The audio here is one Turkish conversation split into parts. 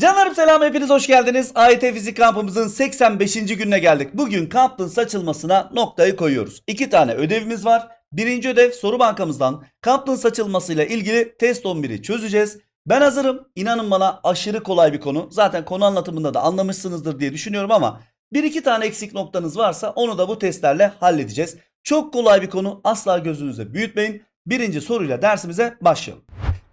Canlarım selam hepiniz hoş geldiniz. AYT Fizik kampımızın 85. gününe geldik. Bugün kampın saçılmasına noktayı koyuyoruz. İki tane ödevimiz var. Birinci ödev soru bankamızdan kampın saçılmasıyla ilgili test 11'i çözeceğiz. Ben hazırım. İnanın bana aşırı kolay bir konu. Zaten konu anlatımında da anlamışsınızdır diye düşünüyorum ama bir iki tane eksik noktanız varsa onu da bu testlerle halledeceğiz. Çok kolay bir konu. Asla gözünüzde büyütmeyin. Birinci soruyla dersimize başlayalım.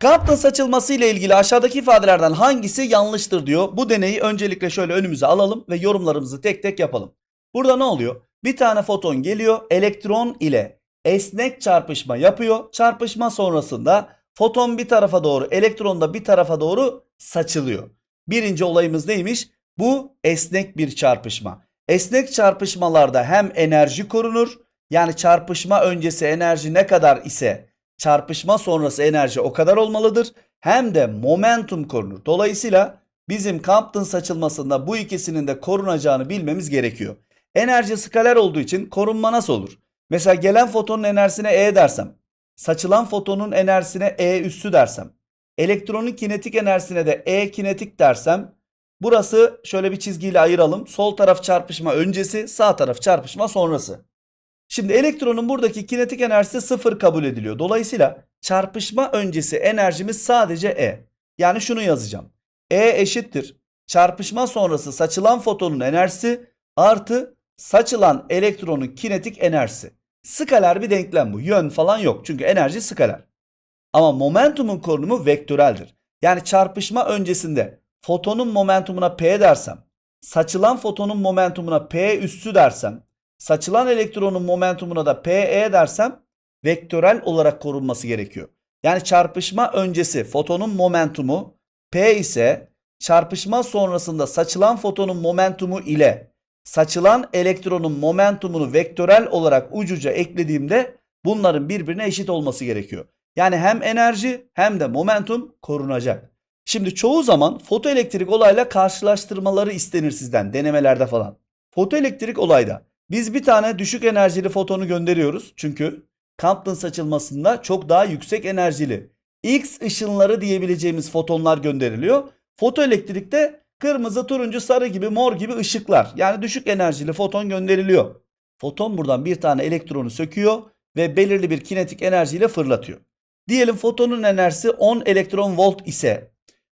Kaptın saçılması ile ilgili aşağıdaki ifadelerden hangisi yanlıştır diyor. Bu deneyi öncelikle şöyle önümüze alalım ve yorumlarımızı tek tek yapalım. Burada ne oluyor? Bir tane foton geliyor, elektron ile esnek çarpışma yapıyor. Çarpışma sonrasında foton bir tarafa doğru, elektron da bir tarafa doğru saçılıyor. Birinci olayımız neymiş? Bu esnek bir çarpışma. Esnek çarpışmalarda hem enerji korunur, yani çarpışma öncesi enerji ne kadar ise çarpışma sonrası enerji o kadar olmalıdır. Hem de momentum korunur. Dolayısıyla bizim Compton saçılmasında bu ikisinin de korunacağını bilmemiz gerekiyor. Enerji skaler olduğu için korunma nasıl olur? Mesela gelen fotonun enerjisine E dersem, saçılan fotonun enerjisine E üssü dersem, elektronun kinetik enerjisine de E kinetik dersem, burası şöyle bir çizgiyle ayıralım. Sol taraf çarpışma öncesi, sağ taraf çarpışma sonrası. Şimdi elektronun buradaki kinetik enerjisi sıfır kabul ediliyor. Dolayısıyla çarpışma öncesi enerjimiz sadece E. Yani şunu yazacağım. E eşittir. Çarpışma sonrası saçılan fotonun enerjisi artı saçılan elektronun kinetik enerjisi. Skaler bir denklem bu. Yön falan yok. Çünkü enerji skaler. Ama momentumun korunumu vektöreldir. Yani çarpışma öncesinde fotonun momentumuna P dersem, saçılan fotonun momentumuna P üssü dersem, saçılan elektronun momentumuna da PE dersem vektörel olarak korunması gerekiyor. Yani çarpışma öncesi fotonun momentumu P ise çarpışma sonrasında saçılan fotonun momentumu ile saçılan elektronun momentumunu vektörel olarak ucuca eklediğimde bunların birbirine eşit olması gerekiyor. Yani hem enerji hem de momentum korunacak. Şimdi çoğu zaman fotoelektrik olayla karşılaştırmaları istenir sizden denemelerde falan. Fotoelektrik olayda biz bir tane düşük enerjili fotonu gönderiyoruz. Çünkü Compton saçılmasında çok daha yüksek enerjili X ışınları diyebileceğimiz fotonlar gönderiliyor. Fotoelektrikte kırmızı, turuncu, sarı gibi, mor gibi ışıklar yani düşük enerjili foton gönderiliyor. Foton buradan bir tane elektronu söküyor ve belirli bir kinetik enerjiyle fırlatıyor. Diyelim fotonun enerjisi 10 elektron volt ise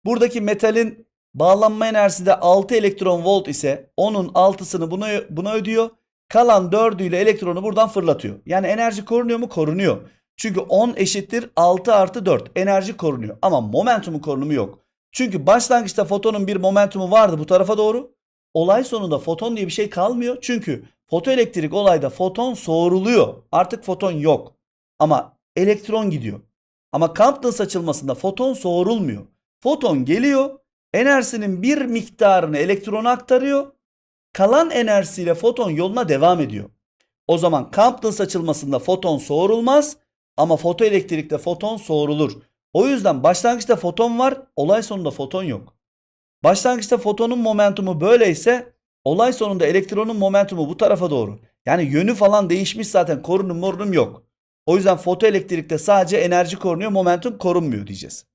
buradaki metalin bağlanma enerjisi de 6 elektron volt ise onun 6'sını buna, buna ödüyor. Kalan 4'üyle elektronu buradan fırlatıyor. Yani enerji korunuyor mu? Korunuyor. Çünkü 10 eşittir 6 artı 4. Enerji korunuyor. Ama momentumu korunumu yok. Çünkü başlangıçta fotonun bir momentumu vardı bu tarafa doğru. Olay sonunda foton diye bir şey kalmıyor. Çünkü fotoelektrik olayda foton soğuruluyor. Artık foton yok. Ama elektron gidiyor. Ama Compton saçılmasında foton soğurulmuyor. Foton geliyor. Enerjisinin bir miktarını elektrona aktarıyor kalan enerjisiyle foton yoluna devam ediyor. O zaman Compton saçılmasında foton soğurulmaz ama fotoelektrikte foton soğurulur. O yüzden başlangıçta foton var, olay sonunda foton yok. Başlangıçta fotonun momentumu böyleyse olay sonunda elektronun momentumu bu tarafa doğru. Yani yönü falan değişmiş zaten korunum morunum yok. O yüzden fotoelektrikte sadece enerji korunuyor, momentum korunmuyor diyeceğiz.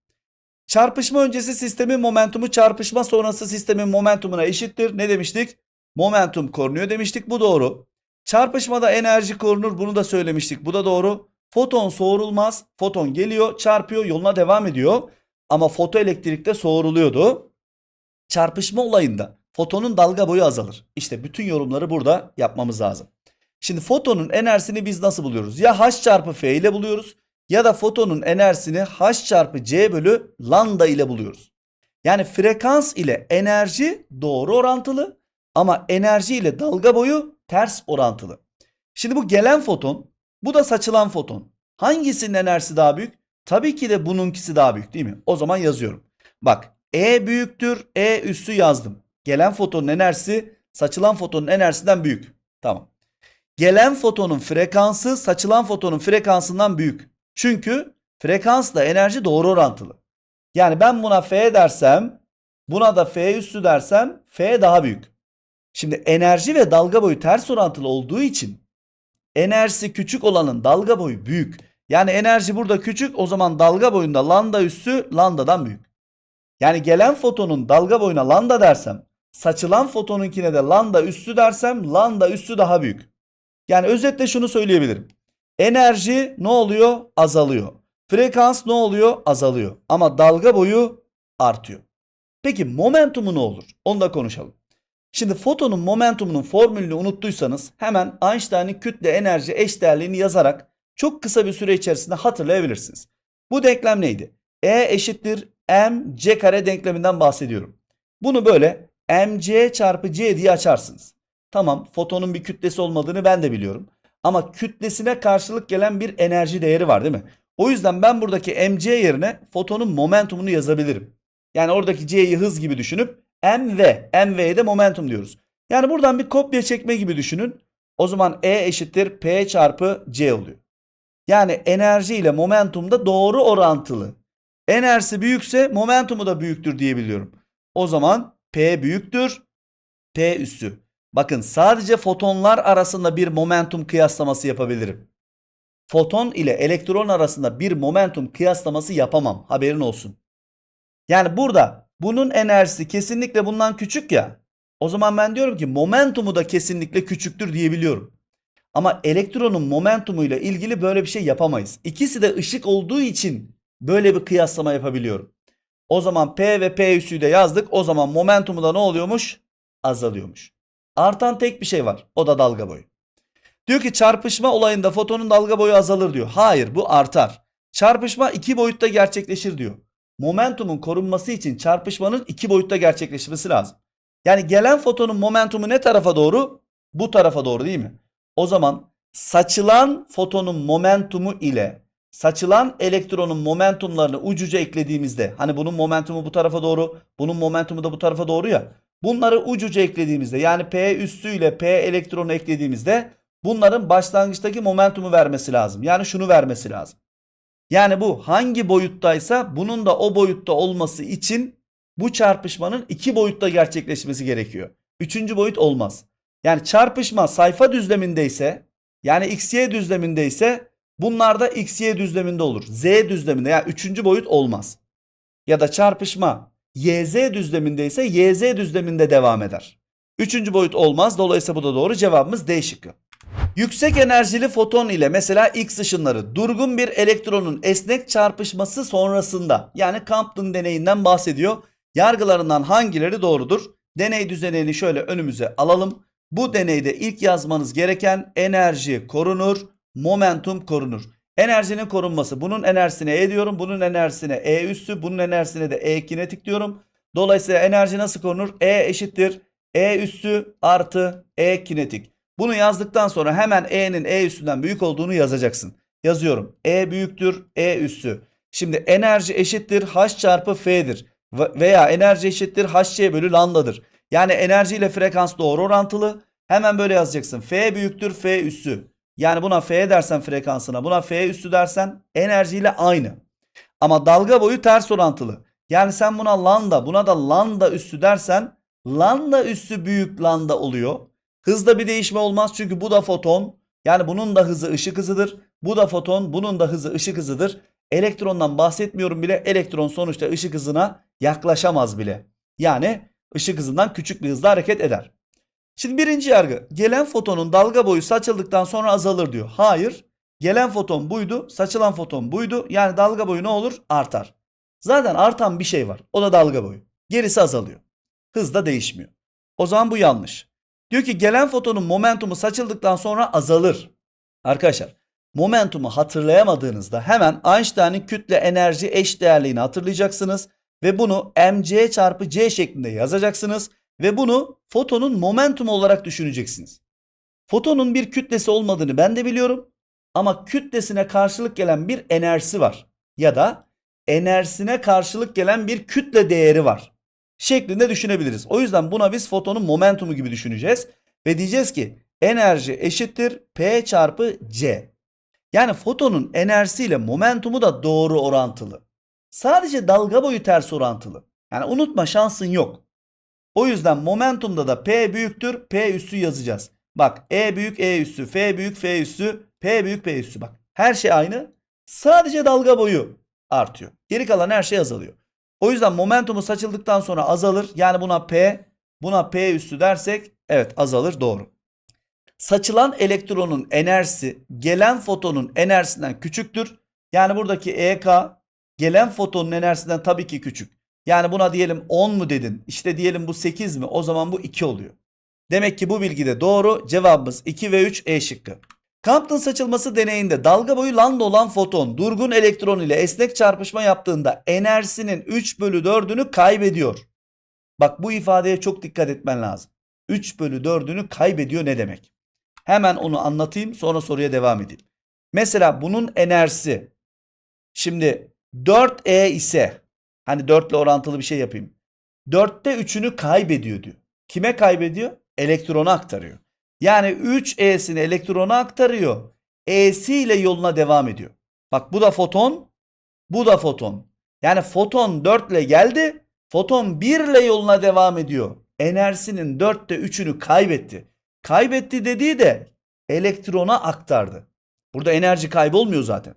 Çarpışma öncesi sistemin momentumu çarpışma sonrası sistemin momentumuna eşittir. Ne demiştik? Momentum korunuyor demiştik. Bu doğru. Çarpışmada enerji korunur. Bunu da söylemiştik. Bu da doğru. Foton soğurulmaz. Foton geliyor, çarpıyor, yoluna devam ediyor. Ama fotoelektrikte soğuruluyordu. Çarpışma olayında fotonun dalga boyu azalır. İşte bütün yorumları burada yapmamız lazım. Şimdi fotonun enerjisini biz nasıl buluyoruz? Ya H çarpı F ile buluyoruz ya da fotonun enerjisini H çarpı C bölü lambda ile buluyoruz. Yani frekans ile enerji doğru orantılı ama enerji ile dalga boyu ters orantılı. Şimdi bu gelen foton, bu da saçılan foton. Hangisinin enerjisi daha büyük? Tabii ki de bununkisi daha büyük değil mi? O zaman yazıyorum. Bak E büyüktür, E üssü yazdım. Gelen fotonun enerjisi saçılan fotonun enerjisinden büyük. Tamam. Gelen fotonun frekansı saçılan fotonun frekansından büyük. Çünkü frekansla enerji doğru orantılı. Yani ben buna F dersem, buna da F üssü dersem F daha büyük. Şimdi enerji ve dalga boyu ters orantılı olduğu için enerjisi küçük olanın dalga boyu büyük. Yani enerji burada küçük o zaman dalga boyunda lambda üssü lambdadan büyük. Yani gelen fotonun dalga boyuna lambda dersem, saçılan fotonunkine de lambda üssü dersem lambda üssü daha büyük. Yani özetle şunu söyleyebilirim. Enerji ne oluyor? Azalıyor. Frekans ne oluyor? Azalıyor. Ama dalga boyu artıyor. Peki momentumu ne olur? Onu da konuşalım. Şimdi fotonun momentumunun formülünü unuttuysanız hemen Einstein'ın kütle enerji eşdeğerliğini yazarak çok kısa bir süre içerisinde hatırlayabilirsiniz. Bu denklem neydi? E eşittir mc kare denkleminden bahsediyorum. Bunu böyle mc çarpı c diye açarsınız. Tamam fotonun bir kütlesi olmadığını ben de biliyorum. Ama kütlesine karşılık gelen bir enerji değeri var değil mi? O yüzden ben buradaki mc yerine fotonun momentumunu yazabilirim. Yani oradaki c'yi hız gibi düşünüp mv, mv'ye de momentum diyoruz. Yani buradan bir kopya çekme gibi düşünün. O zaman E eşittir P çarpı C oluyor. Yani enerji ile momentum da doğru orantılı. Enerjisi büyükse momentumu da büyüktür diyebiliyorum. O zaman P büyüktür. P üssü. Bakın sadece fotonlar arasında bir momentum kıyaslaması yapabilirim. Foton ile elektron arasında bir momentum kıyaslaması yapamam. Haberin olsun. Yani burada bunun enerjisi kesinlikle bundan küçük ya. O zaman ben diyorum ki momentumu da kesinlikle küçüktür diyebiliyorum. Ama elektronun momentumuyla ilgili böyle bir şey yapamayız. İkisi de ışık olduğu için böyle bir kıyaslama yapabiliyorum. O zaman P ve P üssüyü de yazdık. O zaman momentumu da ne oluyormuş? Azalıyormuş. Artan tek bir şey var. O da dalga boyu. Diyor ki çarpışma olayında fotonun dalga boyu azalır diyor. Hayır bu artar. Çarpışma iki boyutta gerçekleşir diyor. Momentumun korunması için çarpışmanın iki boyutta gerçekleşmesi lazım. Yani gelen fotonun momentumu ne tarafa doğru? Bu tarafa doğru değil mi? O zaman saçılan fotonun momentumu ile saçılan elektronun momentumlarını ucuca eklediğimizde hani bunun momentumu bu tarafa doğru, bunun momentumu da bu tarafa doğru ya. Bunları ucuca eklediğimizde yani P üssü ile P elektronu eklediğimizde bunların başlangıçtaki momentumu vermesi lazım. Yani şunu vermesi lazım. Yani bu hangi boyuttaysa bunun da o boyutta olması için bu çarpışmanın iki boyutta gerçekleşmesi gerekiyor. Üçüncü boyut olmaz. Yani çarpışma sayfa düzlemindeyse yani XY düzlemindeyse bunlar da XY düzleminde olur. Z düzleminde yani üçüncü boyut olmaz. Ya da çarpışma YZ düzlemindeyse YZ düzleminde devam eder. Üçüncü boyut olmaz. Dolayısıyla bu da doğru. Cevabımız D şıkkı. Yüksek enerjili foton ile mesela X ışınları durgun bir elektronun esnek çarpışması sonrasında yani Compton deneyinden bahsediyor. Yargılarından hangileri doğrudur? Deney düzenini şöyle önümüze alalım. Bu deneyde ilk yazmanız gereken enerji korunur, momentum korunur. Enerjinin korunması. Bunun enerjisine E diyorum. Bunun enerjisine E üssü. Bunun enerjisine de E kinetik diyorum. Dolayısıyla enerji nasıl korunur? E eşittir. E üssü artı E kinetik. Bunu yazdıktan sonra hemen E'nin E üssünden büyük olduğunu yazacaksın. Yazıyorum. E büyüktür E üssü. Şimdi enerji eşittir H çarpı F'dir. Veya enerji eşittir HC bölü lambdadır. Yani enerji ile frekans doğru orantılı. Hemen böyle yazacaksın. F büyüktür F üssü. Yani buna F dersen frekansına buna F üssü dersen enerjiyle aynı. Ama dalga boyu ters orantılı. Yani sen buna lambda buna da lambda üssü dersen lambda üssü büyük lambda oluyor. Hızda bir değişme olmaz çünkü bu da foton. Yani bunun da hızı ışık hızıdır. Bu da foton, bunun da hızı ışık hızıdır. Elektrondan bahsetmiyorum bile. Elektron sonuçta ışık hızına yaklaşamaz bile. Yani ışık hızından küçük bir hızla hareket eder. Şimdi birinci yargı. Gelen fotonun dalga boyu saçıldıktan sonra azalır diyor. Hayır. Gelen foton buydu, saçılan foton buydu. Yani dalga boyu ne olur? Artar. Zaten artan bir şey var. O da dalga boyu. Gerisi azalıyor. Hız da değişmiyor. O zaman bu yanlış. Diyor ki gelen fotonun momentumu saçıldıktan sonra azalır. Arkadaşlar momentumu hatırlayamadığınızda hemen Einstein'ın kütle enerji eşdeğerliğini hatırlayacaksınız ve bunu mc çarpı c şeklinde yazacaksınız ve bunu fotonun momentumu olarak düşüneceksiniz. Fotonun bir kütlesi olmadığını ben de biliyorum ama kütlesine karşılık gelen bir enerjisi var ya da enerjisine karşılık gelen bir kütle değeri var şeklinde düşünebiliriz. O yüzden buna biz fotonun momentumu gibi düşüneceğiz ve diyeceğiz ki enerji eşittir P çarpı C. Yani fotonun enerjisiyle momentumu da doğru orantılı. Sadece dalga boyu ters orantılı. Yani unutma şansın yok. O yüzden momentumda da P büyüktür P üssü yazacağız. Bak E büyük E üssü, F büyük F üssü, P büyük P üssü bak. Her şey aynı. Sadece dalga boyu artıyor. Geri kalan her şey azalıyor. O yüzden momentumu saçıldıktan sonra azalır. Yani buna P, buna P üstü dersek evet azalır doğru. Saçılan elektronun enerjisi gelen fotonun enerjisinden küçüktür. Yani buradaki EK gelen fotonun enerjisinden tabii ki küçük. Yani buna diyelim 10 mu dedin? İşte diyelim bu 8 mi? O zaman bu 2 oluyor. Demek ki bu bilgi de doğru. Cevabımız 2 ve 3 E şıkkı. Compton saçılması deneyinde dalga boyu lambda olan foton durgun elektron ile esnek çarpışma yaptığında enerjisinin 3 bölü 4'ünü kaybediyor. Bak bu ifadeye çok dikkat etmen lazım. 3 bölü 4'ünü kaybediyor ne demek? Hemen onu anlatayım sonra soruya devam edeyim. Mesela bunun enerjisi şimdi 4E ise hani 4 ile orantılı bir şey yapayım. 4'te 3'ünü kaybediyor diyor. Kime kaybediyor? Elektrona aktarıyor. Yani 3E'sini elektrona aktarıyor. E'si ile yoluna devam ediyor. Bak bu da foton, bu da foton. Yani foton 4 ile geldi, foton 1 ile yoluna devam ediyor. Enerjisinin 4'te 3'ünü kaybetti. Kaybetti dediği de elektrona aktardı. Burada enerji kaybolmuyor zaten.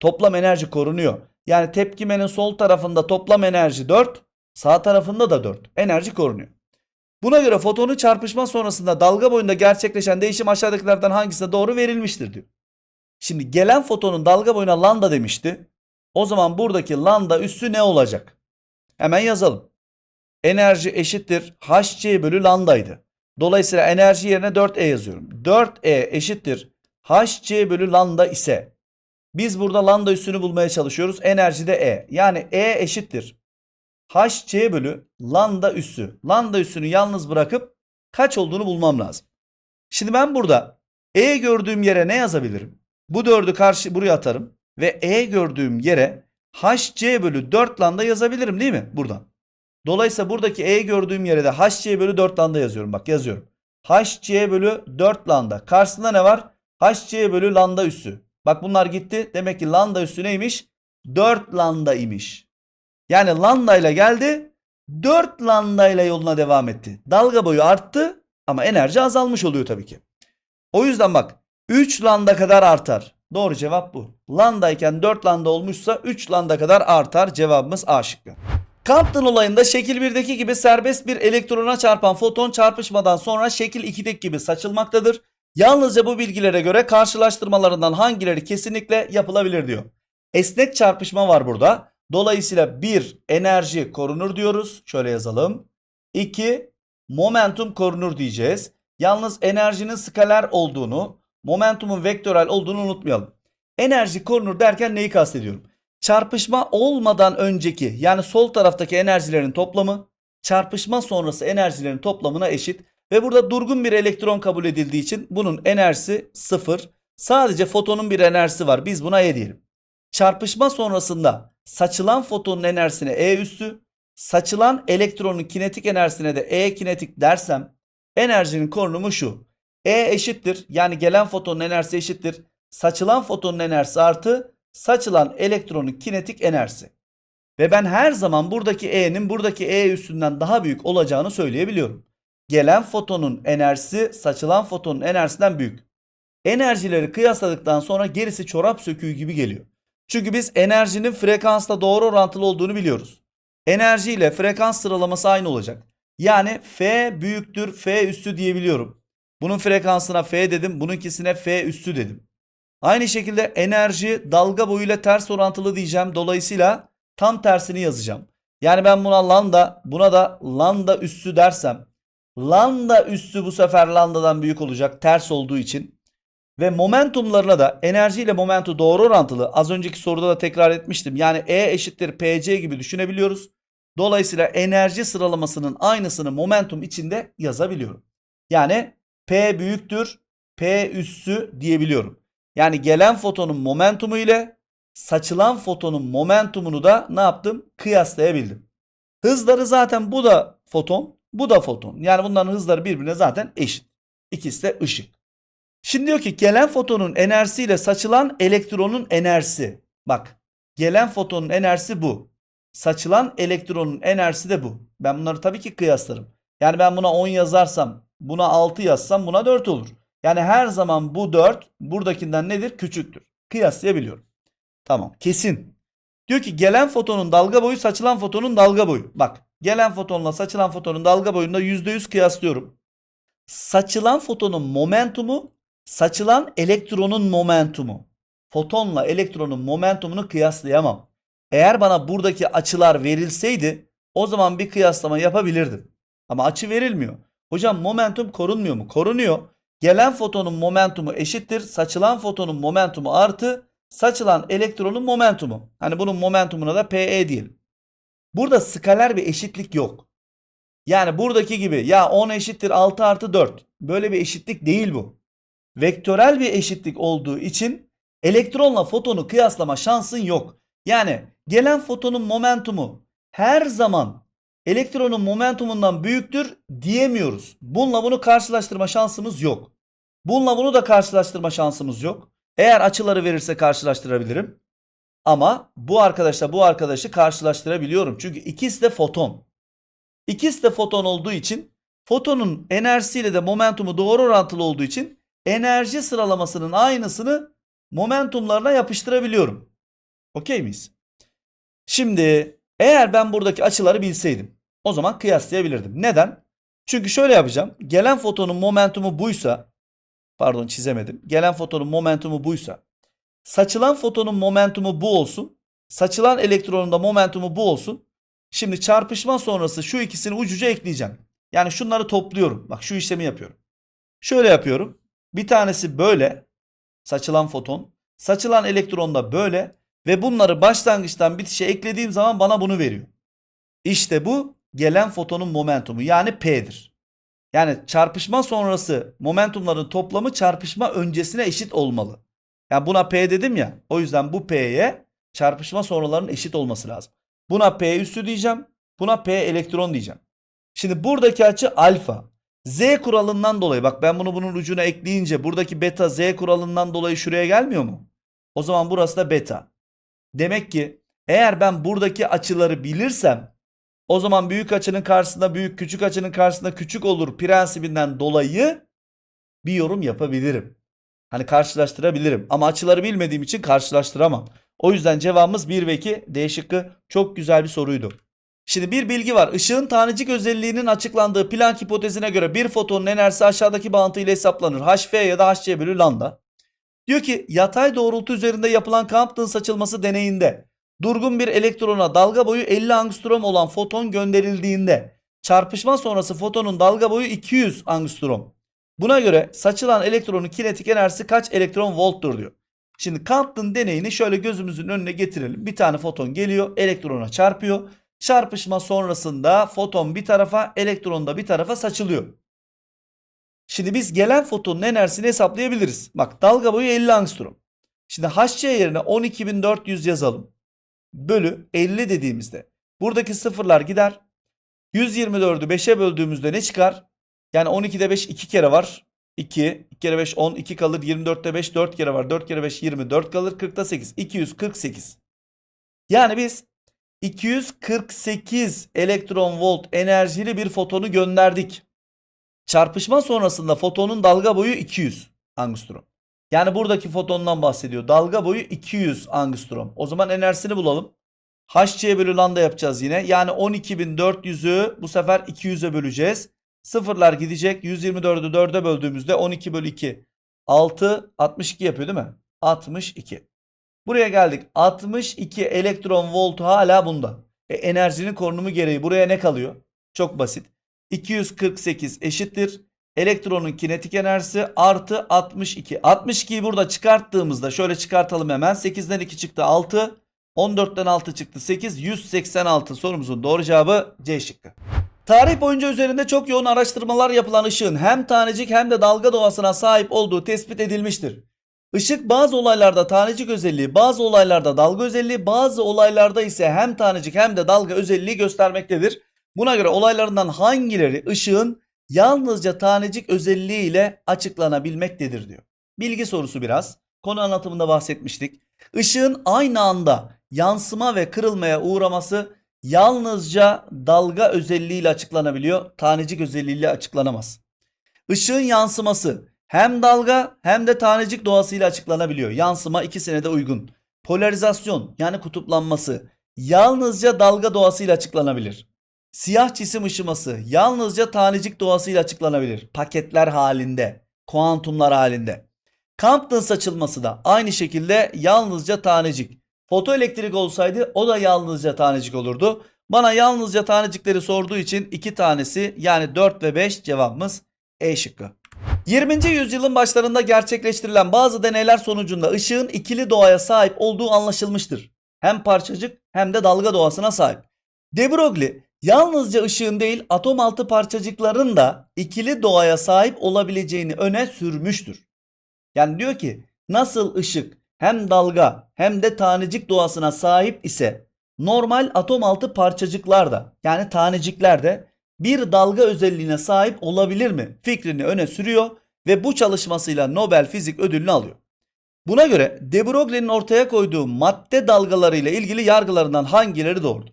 Toplam enerji korunuyor. Yani tepkimenin sol tarafında toplam enerji 4, sağ tarafında da 4. Enerji korunuyor. Buna göre fotonun çarpışma sonrasında dalga boyunda gerçekleşen değişim aşağıdakilerden hangisine doğru verilmiştir diyor. Şimdi gelen fotonun dalga boyuna lambda demişti. O zaman buradaki lambda üssü ne olacak? Hemen yazalım. Enerji eşittir hc bölü lambdaydı. Dolayısıyla enerji yerine 4e yazıyorum. 4e eşittir hc bölü lambda ise biz burada lambda üssünü bulmaya çalışıyoruz. Enerji de e. Yani e eşittir hc bölü lambda üssü. Lambda üssünü yalnız bırakıp kaç olduğunu bulmam lazım. Şimdi ben burada e gördüğüm yere ne yazabilirim? Bu 4'ü karşı buraya atarım ve e gördüğüm yere hc bölü 4 lambda yazabilirim değil mi? Buradan. Dolayısıyla buradaki e gördüğüm yere de hc bölü 4 lambda yazıyorum. Bak yazıyorum. hc bölü 4 lambda. Karşısında ne var? hc bölü lambda üssü. Bak bunlar gitti. Demek ki lambda üssü neymiş? 4 lambda imiş. Yani lambda ile geldi. 4 lambda ile yoluna devam etti. Dalga boyu arttı ama enerji azalmış oluyor tabii ki. O yüzden bak 3 lambda kadar artar. Doğru cevap bu. Lambda iken 4 lambda olmuşsa 3 lambda kadar artar. Cevabımız A şıkkı. Compton olayında şekil 1'deki gibi serbest bir elektrona çarpan foton çarpışmadan sonra şekil 2'deki gibi saçılmaktadır. Yalnızca bu bilgilere göre karşılaştırmalarından hangileri kesinlikle yapılabilir diyor. Esnek çarpışma var burada. Dolayısıyla 1 enerji korunur diyoruz. Şöyle yazalım. 2 momentum korunur diyeceğiz. Yalnız enerjinin skaler olduğunu, momentumun vektörel olduğunu unutmayalım. Enerji korunur derken neyi kastediyorum? Çarpışma olmadan önceki yani sol taraftaki enerjilerin toplamı çarpışma sonrası enerjilerin toplamına eşit ve burada durgun bir elektron kabul edildiği için bunun enerjisi 0. Sadece fotonun bir enerjisi var. Biz buna E diyelim. Çarpışma sonrasında saçılan fotonun enerjisine E üssü, saçılan elektronun kinetik enerjisine de E kinetik dersem enerjinin korunumu şu. E eşittir yani gelen fotonun enerjisi eşittir. Saçılan fotonun enerjisi artı saçılan elektronun kinetik enerjisi. Ve ben her zaman buradaki E'nin buradaki E üstünden daha büyük olacağını söyleyebiliyorum. Gelen fotonun enerjisi saçılan fotonun enerjisinden büyük. Enerjileri kıyasladıktan sonra gerisi çorap söküğü gibi geliyor. Çünkü biz enerjinin frekansla doğru orantılı olduğunu biliyoruz. Enerji ile frekans sıralaması aynı olacak. Yani F büyüktür F üstü diyebiliyorum. Bunun frekansına F dedim, bununkisine F üstü dedim. Aynı şekilde enerji dalga boyuyla ters orantılı diyeceğim. Dolayısıyla tam tersini yazacağım. Yani ben buna lambda, buna da lambda üssü dersem lambda üssü bu sefer lambdadan büyük olacak ters olduğu için. Ve momentumlarına da enerji ile momentu doğru orantılı. Az önceki soruda da tekrar etmiştim. Yani E eşittir PC gibi düşünebiliyoruz. Dolayısıyla enerji sıralamasının aynısını momentum içinde yazabiliyorum. Yani P büyüktür P üssü diyebiliyorum. Yani gelen fotonun momentumu ile saçılan fotonun momentumunu da ne yaptım? Kıyaslayabildim. Hızları zaten bu da foton, bu da foton. Yani bunların hızları birbirine zaten eşit. İkisi de ışık. Şimdi diyor ki gelen fotonun enerjisiyle saçılan elektronun enerjisi. Bak gelen fotonun enerjisi bu. Saçılan elektronun enerjisi de bu. Ben bunları tabii ki kıyaslarım. Yani ben buna 10 yazarsam, buna 6 yazsam buna 4 olur. Yani her zaman bu 4 buradakinden nedir? Küçüktür. Kıyaslayabiliyorum. Tamam kesin. Diyor ki gelen fotonun dalga boyu saçılan fotonun dalga boyu. Bak gelen fotonla saçılan fotonun dalga boyunda %100 kıyaslıyorum. Saçılan fotonun momentumu saçılan elektronun momentumu. Fotonla elektronun momentumunu kıyaslayamam. Eğer bana buradaki açılar verilseydi o zaman bir kıyaslama yapabilirdim. Ama açı verilmiyor. Hocam momentum korunmuyor mu? Korunuyor. Gelen fotonun momentumu eşittir. Saçılan fotonun momentumu artı saçılan elektronun momentumu. Hani bunun momentumuna da PE diyelim. Burada skaler bir eşitlik yok. Yani buradaki gibi ya 10 eşittir 6 artı 4. Böyle bir eşitlik değil bu. Vektörel bir eşitlik olduğu için elektronla fotonu kıyaslama şansın yok. Yani gelen fotonun momentumu her zaman elektronun momentumundan büyüktür diyemiyoruz. Bununla bunu karşılaştırma şansımız yok. Bununla bunu da karşılaştırma şansımız yok. Eğer açıları verirse karşılaştırabilirim. Ama bu arkadaşla bu arkadaşı karşılaştırabiliyorum. Çünkü ikisi de foton. İkisi de foton olduğu için fotonun enerjisiyle de momentumu doğru orantılı olduğu için enerji sıralamasının aynısını momentumlarına yapıştırabiliyorum. Okey miyiz? Şimdi eğer ben buradaki açıları bilseydim o zaman kıyaslayabilirdim. Neden? Çünkü şöyle yapacağım. Gelen fotonun momentumu buysa pardon çizemedim. Gelen fotonun momentumu buysa saçılan fotonun momentumu bu olsun. Saçılan elektronun da momentumu bu olsun. Şimdi çarpışma sonrası şu ikisini ucuca ekleyeceğim. Yani şunları topluyorum. Bak şu işlemi yapıyorum. Şöyle yapıyorum. Bir tanesi böyle saçılan foton. Saçılan elektron da böyle ve bunları başlangıçtan bitişe eklediğim zaman bana bunu veriyor. İşte bu gelen fotonun momentumu yani P'dir. Yani çarpışma sonrası momentumların toplamı çarpışma öncesine eşit olmalı. Yani buna P dedim ya. O yüzden bu P'ye çarpışma sonralarının eşit olması lazım. Buna P üssü diyeceğim. Buna P elektron diyeceğim. Şimdi buradaki açı alfa. Z kuralından dolayı bak ben bunu bunun ucuna ekleyince buradaki beta Z kuralından dolayı şuraya gelmiyor mu? O zaman burası da beta. Demek ki eğer ben buradaki açıları bilirsem o zaman büyük açının karşısında büyük küçük açının karşısında küçük olur prensibinden dolayı bir yorum yapabilirim. Hani karşılaştırabilirim ama açıları bilmediğim için karşılaştıramam. O yüzden cevabımız 1 ve 2 D şıkkı çok güzel bir soruydu. Şimdi bir bilgi var. Işığın tanecik özelliğinin açıklandığı Planck hipotezine göre bir fotonun enerjisi aşağıdaki bağıntı ile hesaplanır. HF ya da HC bölü lambda. Diyor ki yatay doğrultu üzerinde yapılan Compton saçılması deneyinde durgun bir elektrona dalga boyu 50 angstrom olan foton gönderildiğinde çarpışma sonrası fotonun dalga boyu 200 angstrom. Buna göre saçılan elektronun kinetik enerjisi kaç elektron volttur diyor. Şimdi Compton deneyini şöyle gözümüzün önüne getirelim. Bir tane foton geliyor, elektrona çarpıyor. Çarpışma sonrasında foton bir tarafa, elektron da bir tarafa saçılıyor. Şimdi biz gelen fotonun enerjisini hesaplayabiliriz. Bak dalga boyu 50 angstrom. Şimdi HC yerine 12400 yazalım. Bölü 50 dediğimizde buradaki sıfırlar gider. 124'ü 5'e böldüğümüzde ne çıkar? Yani 12'de 5 2 kere var. 2, 2 kere 5 10, 2 kalır. 24'te 5 4 kere var. 4 kere 5 20, 4 kalır. 40'ta 8, 248. Yani biz 248 elektron volt enerjili bir fotonu gönderdik. Çarpışma sonrasında fotonun dalga boyu 200 angstrom. Yani buradaki fotondan bahsediyor. Dalga boyu 200 angstrom. O zaman enerjisini bulalım. HC bölü lambda yapacağız yine. Yani 12.400'ü bu sefer 200'e böleceğiz. Sıfırlar gidecek. 124'ü 4'e böldüğümüzde 12 bölü 2. 6 62 yapıyor değil mi? 62. Buraya geldik. 62 elektron voltu hala bunda. E, enerjinin korunumu gereği buraya ne kalıyor? Çok basit. 248 eşittir. Elektronun kinetik enerjisi artı 62. 62'yi burada çıkarttığımızda şöyle çıkartalım hemen. 8'den 2 çıktı 6. 14'ten 6 çıktı 8. 186 sorumuzun doğru cevabı C şıkkı. Tarih boyunca üzerinde çok yoğun araştırmalar yapılan ışığın hem tanecik hem de dalga doğasına sahip olduğu tespit edilmiştir. Işık bazı olaylarda tanecik özelliği, bazı olaylarda dalga özelliği, bazı olaylarda ise hem tanecik hem de dalga özelliği göstermektedir. Buna göre olaylarından hangileri ışığın yalnızca tanecik özelliği ile açıklanabilmektedir diyor. Bilgi sorusu biraz. Konu anlatımında bahsetmiştik. Işığın aynı anda yansıma ve kırılmaya uğraması yalnızca dalga özelliğiyle açıklanabiliyor. Tanecik özelliğiyle açıklanamaz. Işığın yansıması hem dalga hem de tanecik doğasıyla açıklanabiliyor. Yansıma ikisine de uygun. Polarizasyon yani kutuplanması yalnızca dalga doğasıyla açıklanabilir. Siyah cisim ışıması yalnızca tanecik doğasıyla açıklanabilir. Paketler halinde, kuantumlar halinde. Compton saçılması da aynı şekilde yalnızca tanecik. Fotoelektrik olsaydı o da yalnızca tanecik olurdu. Bana yalnızca tanecikleri sorduğu için iki tanesi yani 4 ve 5 cevabımız E şıkkı. 20. yüzyılın başlarında gerçekleştirilen bazı deneyler sonucunda ışığın ikili doğaya sahip olduğu anlaşılmıştır. Hem parçacık hem de dalga doğasına sahip. De Broglie yalnızca ışığın değil atom altı parçacıkların da ikili doğaya sahip olabileceğini öne sürmüştür. Yani diyor ki nasıl ışık hem dalga hem de tanecik doğasına sahip ise normal atom altı parçacıklar da yani tanecikler de bir dalga özelliğine sahip olabilir mi fikrini öne sürüyor ve bu çalışmasıyla Nobel Fizik Ödülünü alıyor. Buna göre de Broglie'nin ortaya koyduğu madde dalgaları ile ilgili yargılarından hangileri doğrudur?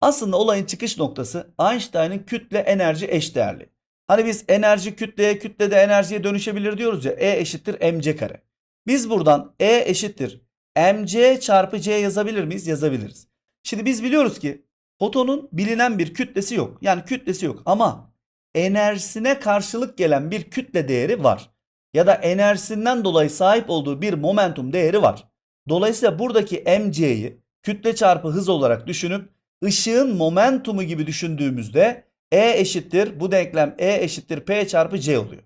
Aslında olayın çıkış noktası Einstein'ın kütle enerji eşdeğerliği. Hani biz enerji kütleye, kütle de enerjiye dönüşebilir diyoruz ya. E eşittir mc kare. Biz buradan E eşittir mc çarpı c yazabilir miyiz? Yazabiliriz. Şimdi biz biliyoruz ki fotonun bilinen bir kütlesi yok. Yani kütlesi yok ama enerjisine karşılık gelen bir kütle değeri var. Ya da enerjisinden dolayı sahip olduğu bir momentum değeri var. Dolayısıyla buradaki mc'yi kütle çarpı hız olarak düşünüp ışığın momentumu gibi düşündüğümüzde E eşittir bu denklem E eşittir P çarpı C oluyor.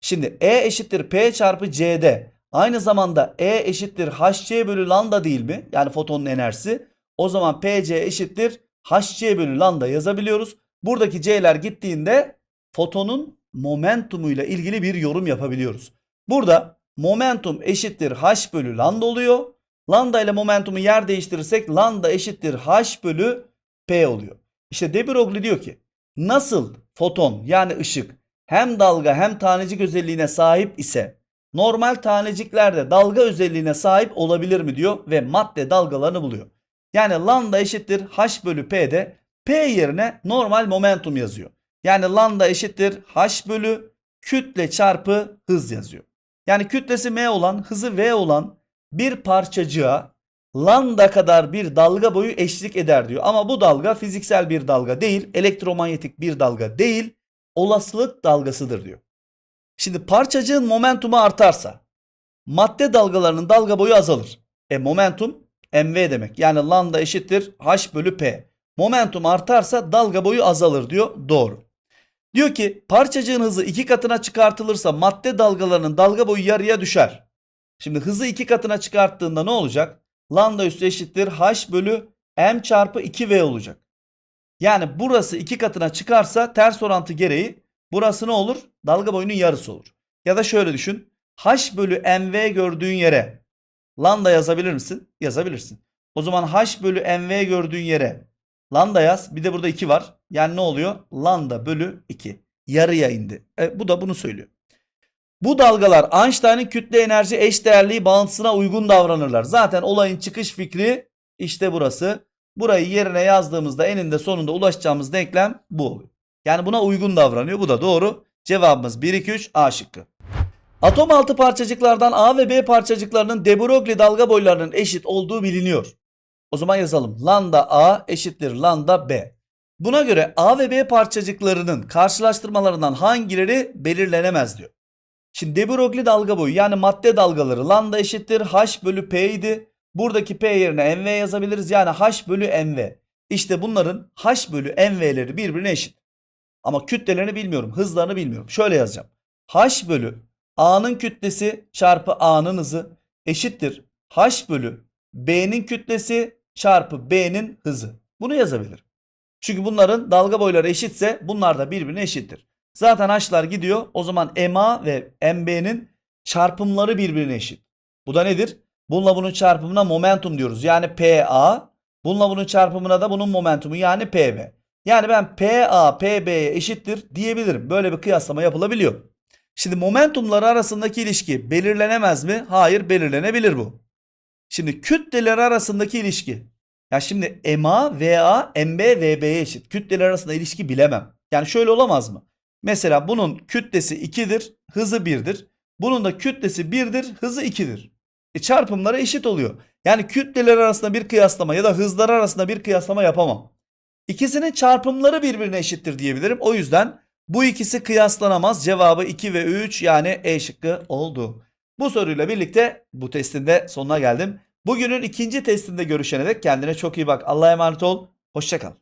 Şimdi E eşittir P çarpı C'de aynı zamanda E eşittir HC bölü lambda değil mi? Yani fotonun enerjisi. O zaman PC eşittir HC bölü lambda yazabiliyoruz. Buradaki C'ler gittiğinde fotonun momentumuyla ilgili bir yorum yapabiliyoruz. Burada momentum eşittir H bölü lambda oluyor. Lambda ile momentumu yer değiştirirsek lambda eşittir H bölü P oluyor. İşte de Broglie diyor ki nasıl foton yani ışık hem dalga hem tanecik özelliğine sahip ise normal tanecikler de dalga özelliğine sahip olabilir mi diyor ve madde dalgalarını buluyor. Yani lambda eşittir H bölü P'de P yerine normal momentum yazıyor. Yani lambda eşittir H bölü kütle çarpı hız yazıyor. Yani kütlesi M olan hızı V olan bir parçacığa lambda kadar bir dalga boyu eşlik eder diyor. Ama bu dalga fiziksel bir dalga değil, elektromanyetik bir dalga değil, olasılık dalgasıdır diyor. Şimdi parçacığın momentumu artarsa madde dalgalarının dalga boyu azalır. E momentum mv demek. Yani lambda eşittir h bölü p. Momentum artarsa dalga boyu azalır diyor. Doğru. Diyor ki parçacığın hızı iki katına çıkartılırsa madde dalgalarının dalga boyu yarıya düşer. Şimdi hızı iki katına çıkarttığında ne olacak? Lambda üstü eşittir h bölü m çarpı 2v olacak. Yani burası iki katına çıkarsa ters orantı gereği burası ne olur? Dalga boyunun yarısı olur. Ya da şöyle düşün. h bölü mv gördüğün yere lambda yazabilir misin? Yazabilirsin. O zaman h bölü mv gördüğün yere lambda yaz. Bir de burada 2 var. Yani ne oluyor? Lambda bölü 2. Yarıya indi. E, bu da bunu söylüyor. Bu dalgalar Einstein'ın kütle enerji eşdeğerliği bağıntısına uygun davranırlar. Zaten olayın çıkış fikri işte burası. Burayı yerine yazdığımızda eninde sonunda ulaşacağımız denklem bu oluyor. Yani buna uygun davranıyor. Bu da doğru. Cevabımız 1 2 3 A şıkkı. Atom altı parçacıklardan A ve B parçacıklarının de Broglie dalga boylarının eşit olduğu biliniyor. O zaman yazalım. Lambda A eşittir lambda B. Buna göre A ve B parçacıklarının karşılaştırmalarından hangileri belirlenemez diyor. Şimdi de Broglie dalga boyu yani madde dalgaları lambda eşittir h bölü p idi. Buradaki p yerine mv yazabiliriz yani h bölü mv. İşte bunların h bölü mv'leri birbirine eşit. Ama kütlelerini bilmiyorum hızlarını bilmiyorum. Şöyle yazacağım. h bölü a'nın kütlesi çarpı a'nın hızı eşittir. h bölü b'nin kütlesi çarpı b'nin hızı. Bunu yazabilirim. Çünkü bunların dalga boyları eşitse bunlar da birbirine eşittir. Zaten h'lar gidiyor. O zaman MA ve MB'nin çarpımları birbirine eşit. Bu da nedir? Bununla bunun çarpımına momentum diyoruz. Yani PA. Bununla bunun çarpımına da bunun momentumu yani PB. Yani ben PA PB'ye eşittir diyebilirim. Böyle bir kıyaslama yapılabiliyor. Şimdi momentumlar arasındaki ilişki belirlenemez mi? Hayır belirlenebilir bu. Şimdi kütleler arasındaki ilişki. Ya şimdi MA, VA, MB, VB'ye eşit. Kütleler arasında ilişki bilemem. Yani şöyle olamaz mı? Mesela bunun kütlesi 2'dir, hızı 1'dir. Bunun da kütlesi 1'dir, hızı 2'dir. E, çarpımları eşit oluyor. Yani kütleler arasında bir kıyaslama ya da hızlar arasında bir kıyaslama yapamam. İkisinin çarpımları birbirine eşittir diyebilirim. O yüzden bu ikisi kıyaslanamaz. Cevabı 2 ve 3 yani E şıkkı oldu. Bu soruyla birlikte bu testin de sonuna geldim. Bugünün ikinci testinde görüşene dek kendine çok iyi bak. Allah'a emanet ol. Hoşçakal.